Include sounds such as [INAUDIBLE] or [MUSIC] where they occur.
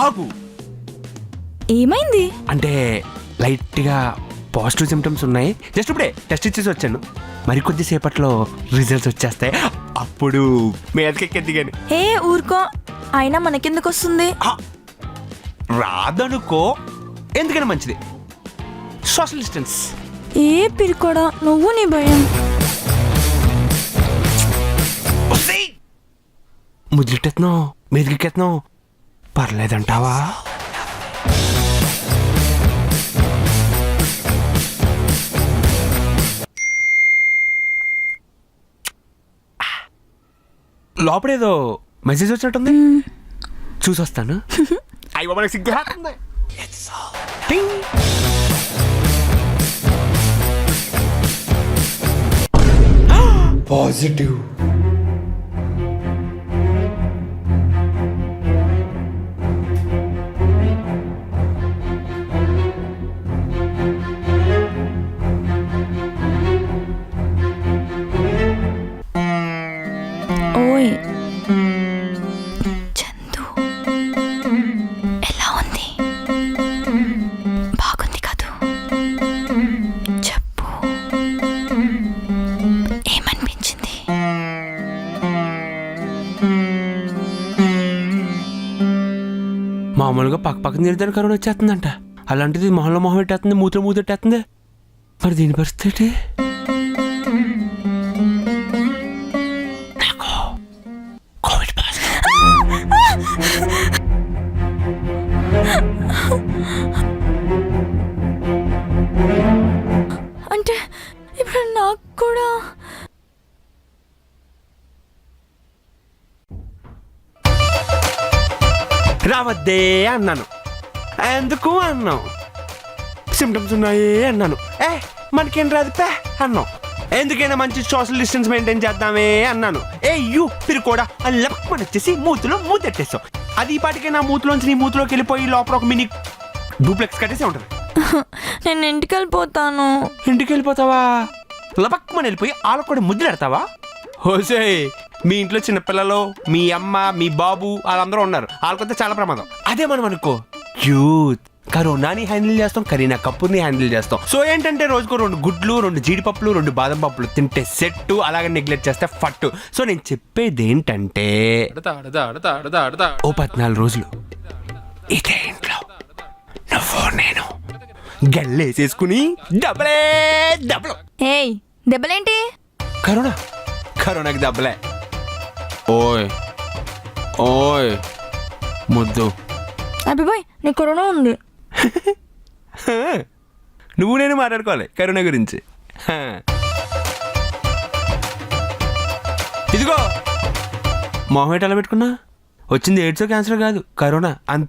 ఆగు. ఏమైంది? అంటే లైట్గా పాజిటివ్ సిమ్టమ్స్ ఉన్నాయి. జస్ట్ ఇప్పుడే టెస్ట్ ఇచ్చేసి వచ్చాను. మరి కొద్దిసేపట్లో రిజల్ట్స్ వచ్చేస్తాయి. అప్పుడు మీదకెక్కి హే ఊరుకో. అయినా మనకెందుకు వస్తుంది? రాదనుకో. ఎందుకని మంచిది. సోషల్ డిస్టెన్స్ ఏ పిరికోడా నువ్వు నీ భయం. ముదిలిటెత్తున్నావు మీదకెత్తున్నావు పర్లేదంటావా? లోపడేదో మెసేజ్ వచ్చినట్టుంది. చూసి వస్తాను అయ్యో మనకి. పాజిటివ్. మామూలుగా పక్క పక్కన తిరిగితే కరోనా వచ్చేస్తుందంట అలాంటిది మొహంలో మొహం పెట్టేస్తుంది మూతులు మూతి పెట్టేస్తుంది మరి దీని పరిస్థితి ఏంటి? నాకు కోవిడ్ పాజిటివ్. అంటే ఇప్పుడు నాకు కూడా రావద్దే అన్నాను. ఎందుకు అన్నావు? సిమ్టమ్స్ ఉన్నాయి అన్నాను. ఏ మనకేం రాదు పే అన్నావు. ఎందుకైనా మంచి సోషల్ డిస్టెన్స్ మెయింటైన్ చేద్దామే అన్నాను. ఏ యూ కూడా లపక్మని వచ్చేసి మూతిలో మూతెట్టేస్తావు అది ఈ పాటికే నా మూతిలోంచి నీ మూతిలోకి వెళ్ళిపోయి లోపల ఒక మినీ డూప్లెక్స్ కట్టేసి ఉంటుంది. [LAUGHS] నేను ఇంటికి వెళ్ళిపోతాను ఇంటికి వెళ్ళిపోతావా లపక్మని వెళ్ళిపోయి వాళ్ళకు కూడా ముద్దులెడతావా హోసే మీ ఇంట్లో చిన్నపిల్లలు మీ అమ్మ మీ బాబు వాళ్ళందరూ ఉన్నారు. వాళ్ళకొస్తే చాలా ప్రమాదం. అదే మనం అనుకో. యూత్ కరోనాని హ్యాండిల్ చేస్తాం కరీనా కపూర్ని హ్యాండిల్ చేస్తాం. సో ఏంటంటే రోజుకు రెండు గుడ్లు రెండు జీడిపప్పులు రెండు బాదం పప్పులు తింటే సెట్ అలాగే నెగ్లెక్ట్ చేస్తే ఫట్టు. సో నేను చెప్పేది ఏంటంటే ఓ పద్నాలుగు రోజులు ఇదే ఇంట్లో. నువ్వు నేను గల్లేసేసుకుని డబ్బలే డబ్బలు. ఏయ్ దెబ్బలేంటి? కరోనా. కరోనాకి దెబ్బలే ఓయ్ ఓయ్ ముద్దు. అభిబాయ్ నీకు కరోనా ఉంది. [LAUGHS] నువ్వు నేను మాట్లాడుకోవాలి కరోనా గురించి. ఇదిగో మొహం ఎట్లా పెట్టుకున్నా? వచ్చింది ఎయిడ్స్ క్యాన్సర్ కాదు కరోనా అంతే.